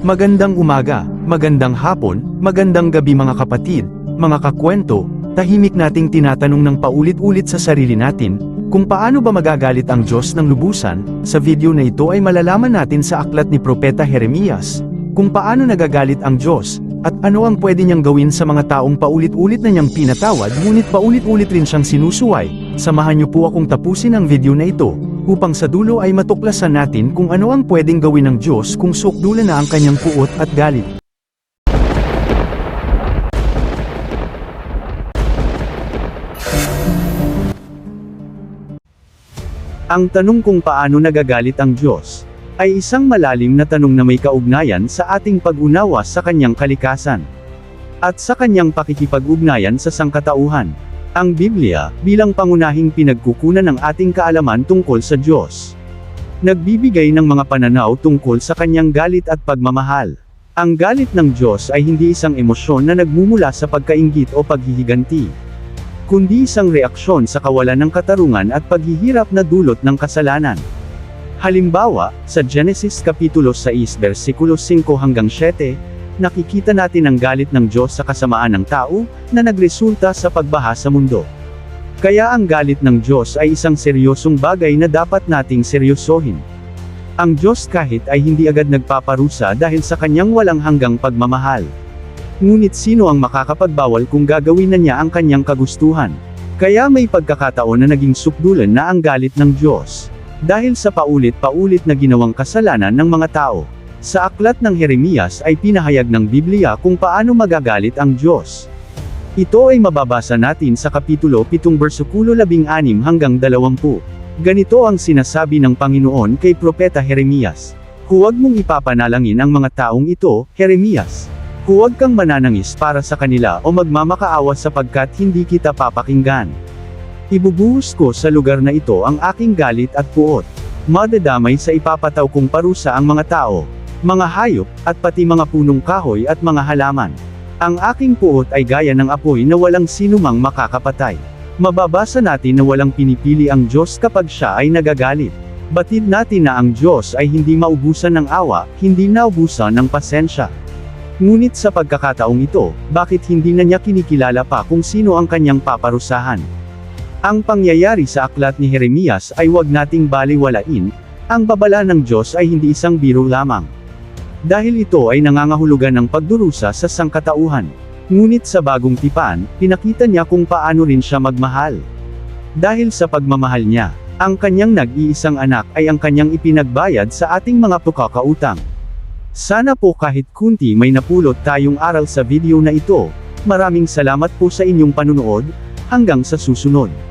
Magandang umaga, magandang hapon, magandang gabi mga kapatid, mga kakwento, tahimik nating tinatanong ng paulit-ulit sa sarili natin, kung paano ba magagalit ang Diyos ng lubusan, sa video na ito ay malalaman natin sa aklat ni Propeta Jeremias, kung paano nagagalit ang Diyos, at ano ang pwede niyang gawin sa mga taong paulit-ulit na niyang pinatawad ngunit paulit-ulit rin siyang sinusuway, samahan niyo po akong tapusin ang video na ito, upang sa dulo ay matuklasan natin kung ano ang pwedeng gawin ng Diyos kung sukdulan na ang kanyang puot at galit. Ang tanong kung paano nagagalit ang Diyos, ay isang malalim na tanong na may kaugnayan sa ating pag-unawa sa kanyang kalikasan. At sa kanyang pakikipag-ugnayan sa sangkatauhan. Ang Biblia, bilang pangunahing pinagkukunan ng ating kaalaman tungkol sa Diyos. Nagbibigay ng mga pananaw tungkol sa kanyang galit at pagmamahal. Ang galit ng Diyos ay hindi isang emosyon na nagmumula sa pagkaingit o paghihiganti. Kundi isang reaksyon sa kawalan ng katarungan at paghihirap na dulot ng kasalanan. Halimbawa, sa Genesis Kapitulo 6 versikulo 5 hanggang 7, nakikita natin ang galit ng Diyos sa kasamaan ng tao, na nagresulta sa pagbaha sa mundo. Kaya ang galit ng Diyos ay isang seryosong bagay na dapat nating seryosohin. Ang Diyos kahit ay hindi agad nagpaparusa dahil sa kanyang walang hanggang pagmamahal. Ngunit sino ang makakapagbawal kung gagawin na niya ang kanyang kagustuhan? Kaya may pagkakataon na naging sukdulan na ang galit ng Diyos. Dahil sa paulit-paulit na ginawang kasalanan ng mga tao. Sa aklat ng Jeremias ay pinahayag ng Biblia kung paano magagalit ang Diyos. Ito ay mababasa natin sa Kapitulo 7 versikulo 16 hanggang 20. Ganito ang sinasabi ng Panginoon kay Propeta Jeremias. Huwag mong ipapanalangin ang mga taong ito, Jeremias. Huwag kang mananangis para sa kanila o magmamakaawa sapagkat hindi kita papakinggan. Ibubuhos ko sa lugar na ito ang aking galit at puot. Madadamay sa ipapataw kong parusa ang mga tao, mga hayop, at pati mga punong kahoy at mga halaman. Ang aking puot ay gaya ng apoy na walang sinumang makakapatay. Mababasa natin na walang pinipili ang Diyos kapag siya ay nagagalit. Batid natin na ang Diyos ay hindi maubusan ng awa, hindi naubusan ng pasensya. Ngunit sa pagkakataong ito, bakit hindi na niya kinikilala pa kung sino ang kanyang paparusahan? Ang pangyayari sa aklat ni Jeremias ay wag nating baliwalain, ang babala ng Diyos ay hindi isang biro lamang. Dahil ito ay nangangahulugan ng pagdurusa sa sangkatauhan. Ngunit sa bagong tipan, pinakita niya kung paano rin siya magmahal. Dahil sa pagmamahal niya, ang kanyang nag-iisang anak ay ang kanyang ipinagbayad sa ating mga pagkakautang. Sana po kahit kunti may napulot tayong aral sa video na ito. Maraming salamat po sa inyong panunood, hanggang sa susunod.